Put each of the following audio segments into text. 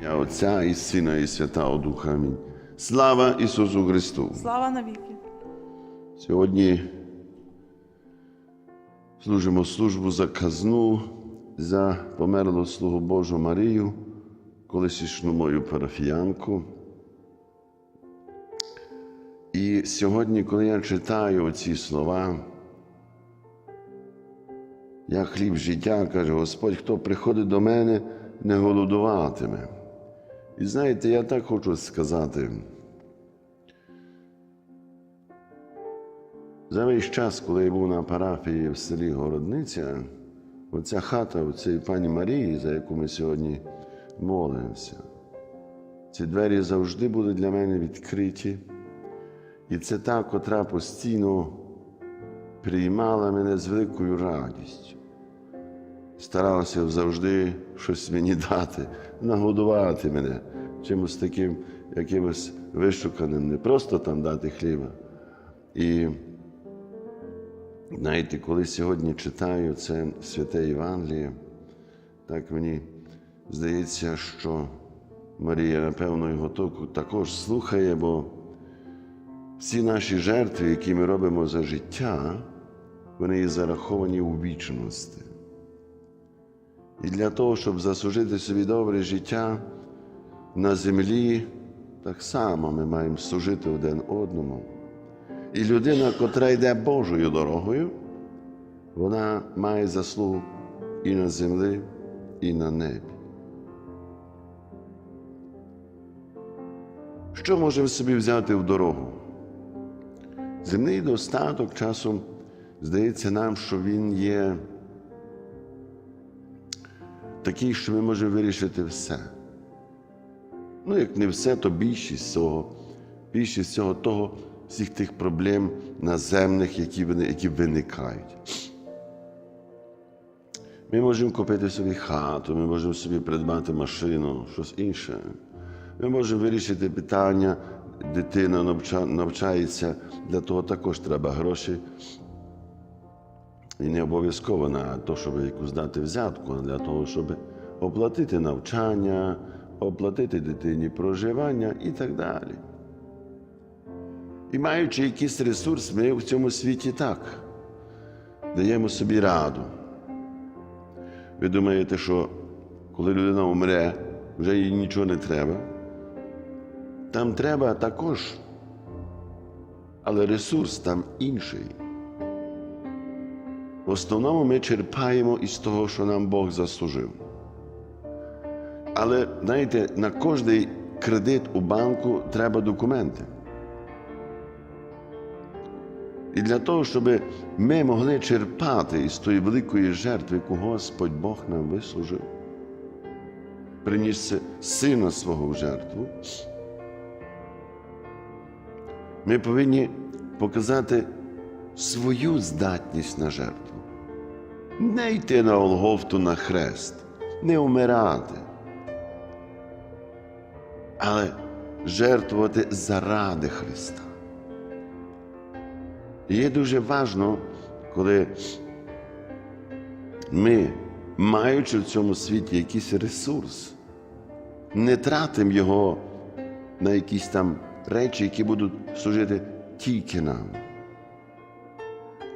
Я Отця і Сина, і Святого Духа. Амінь. Слава Ісусу Христу! Слава навіки! Сьогодні служимо службу за казну, за померлу слугу Божу Марію, колишню мою парафіянку. І сьогодні, коли я читаю ці слова, я хліб життя, каже Господь, хто приходить до мене, не голодуватиме. І знаєте, я так хочу сказати. За весь час, коли я був на парафії в селі Городниця, оця хата у цієї пані Марії, за яку ми сьогодні молимося, ці двері завжди були для мене відкриті. І це та, котра постійно приймала мене з великою радістю. Старалася завжди щось мені дати, нагодувати мене чимось таким якимось вишуканим, не просто там дати хліба. І знаєте, коли сьогодні читаю це святе Євангеліє, так мені здається, що Марія, напевно, його також слухає, бо всі наші жертви, які ми робимо за життя, вони зараховані у вічності. І для того, щоб заслужити собі добре життя на землі, так само ми маємо служити один одному. І людина, котра йде Божою дорогою, вона має заслугу і на землі, і на небі. Що можемо собі взяти в дорогу? Земний достаток часом здається нам, що він є такий, що ми можемо вирішити все. Ну, як не все, то більшість цього, більшість цього того, всіх тих проблем наземних, які, які виникають. Ми можемо купити собі хату, ми можемо собі придбати машину, щось інше. Ми можемо вирішити питання, дитина навча- навчається, для того також треба гроші. І не обов'язково на те, щоб якусь дати взятку, а для того, щоб оплатити навчання, оплатити дитині проживання і так далі. І маючи якийсь ресурс, ми в цьому світі так даємо собі раду. Ви думаєте, що коли людина умре, вже їй нічого не треба. Там треба також, але ресурс там інший. В основному ми черпаємо із того, що нам Бог заслужив. Але знаєте, на кожний кредит у банку треба документи. І для того, щоб ми могли черпати із тої великої жертви, яку Господь Бог нам вислужив, приніс сина свого в жертву, ми повинні показати свою здатність на жертву. Не йти на Олговту на хрест, не вмирати, але жертвувати заради Христа. Є дуже важливо, коли ми, маючи в цьому світі якийсь ресурс, не тратимо його на якісь там речі, які будуть служити тільки нам,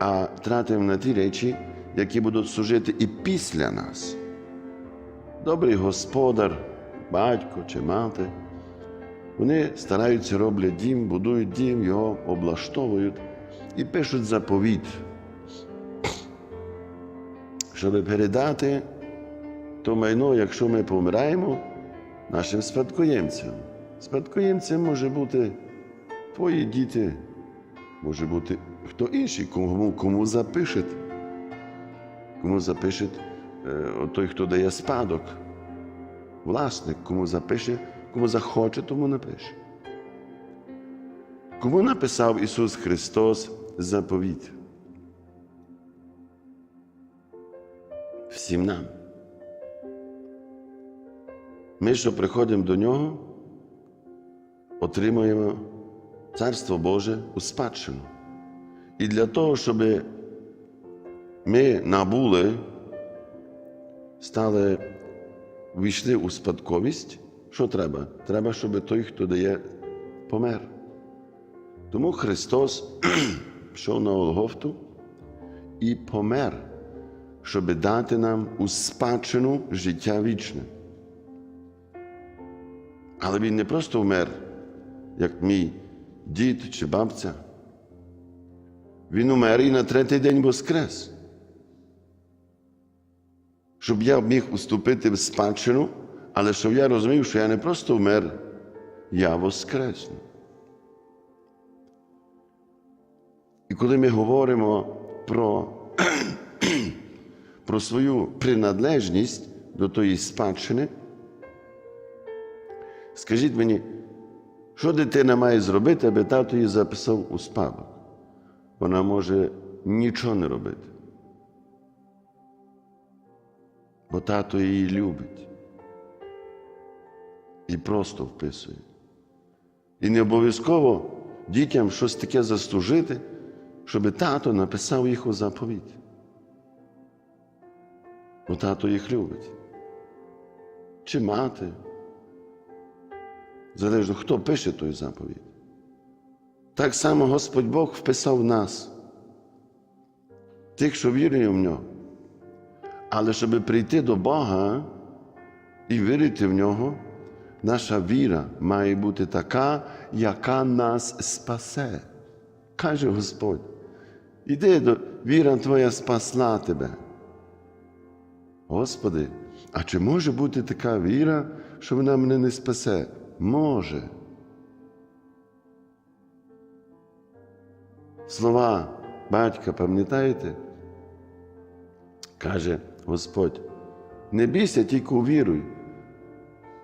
а тратимо на ті речі, які будуть служити і після нас. Добрий господар, батько чи мати, вони стараються роблять дім, будують дім, його облаштовують і пишуть заповіт, щоб передати то майно, якщо ми помираємо, нашим спадкоємцям. Спадкоємцем може бути твої діти, може бути хто інший, кому, кому запишуть. Кому запишуть е, той, хто дає спадок, власник, кому запише, кому захоче, тому напише. Кому написав Ісус Христос заповідь? Всім нам. Ми, що приходимо до Нього, отримуємо Царство Боже у спадщину. І для того, щоб ми набули, стали, війшли у спадковість, що треба? Треба, щоб той, хто дає, помер. Тому Христос пішов на Голгофту і помер, щоб дати нам у спадщину життя вічне. Але він не просто вмер, як мій дід чи бабця. Він умер і на третій день воскрес. Щоб я міг уступити в спадщину, але щоб я розумів, що я не просто вмер, я воскресну. І коли ми говоримо про, про свою приналежність до тої спадщини, скажіть мені, що дитина має зробити, аби тато її записав у спадок? Вона може нічого не робити. Бо тато її любить і просто вписує. І не обов'язково дітям щось таке заслужити, щоб тато написав їх у заповідь. Бо тато їх любить. Чи мати. Залежно, хто пише той заповідь. Так само Господь Бог вписав нас, тих, що вірує в нього. Але щоб прийти до Бога і вірити в нього, наша віра має бути така, яка нас спасе. Каже Господь, іди до віра Твоя спасла тебе. Господи, а чи може бути така віра, що вона мене не спасе? Може. Слова батька, пам'ятаєте? Каже Господь, не бійся, тільки віруй.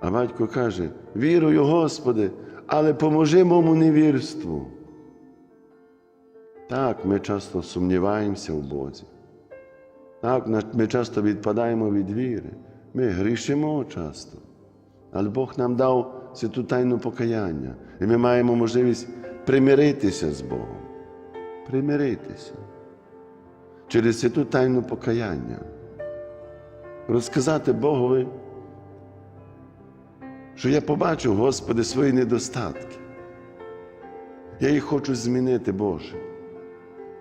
А батько каже: вірую, Господи, але поможи моєму невірству. Так, ми часто сумніваємося в Бозі. Так, ми часто відпадаємо від віри. Ми грішимо часто. Але Бог нам дав святу тайну покаяння. І ми маємо можливість примиритися з Богом. Примиритися. Через святу тайну покаяння. Розказати Богові, що я побачив, Господи, свої недостатки. Я їх хочу змінити, Боже.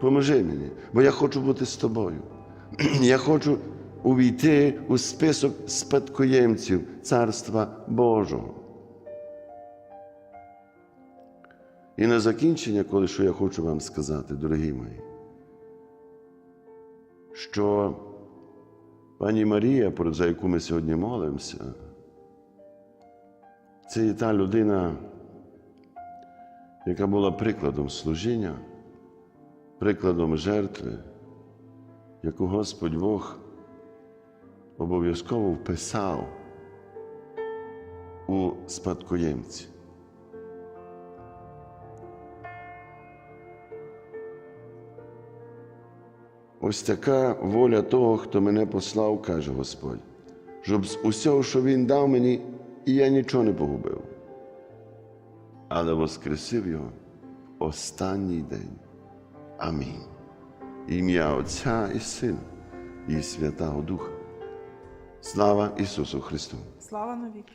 Поможи мені, бо я хочу бути з тобою. Я хочу увійти у список спадкоємців Царства Божого. І на закінчення, коли що я хочу вам сказати, дорогі мої, що пані Марія, про- за яку ми сьогодні молимося, це є та людина, яка була прикладом служіння, прикладом жертви, яку Господь Бог обов'язково вписав у спадкоємці. Ось така воля того, хто мене послав, каже Господь, щоб з усього, що Він дав мені, і я нічого не погубив, але воскресив його останній день. Амінь. Ім'я Отця і Сина, і Святого Духа. Слава Ісусу Христу! Слава навіки.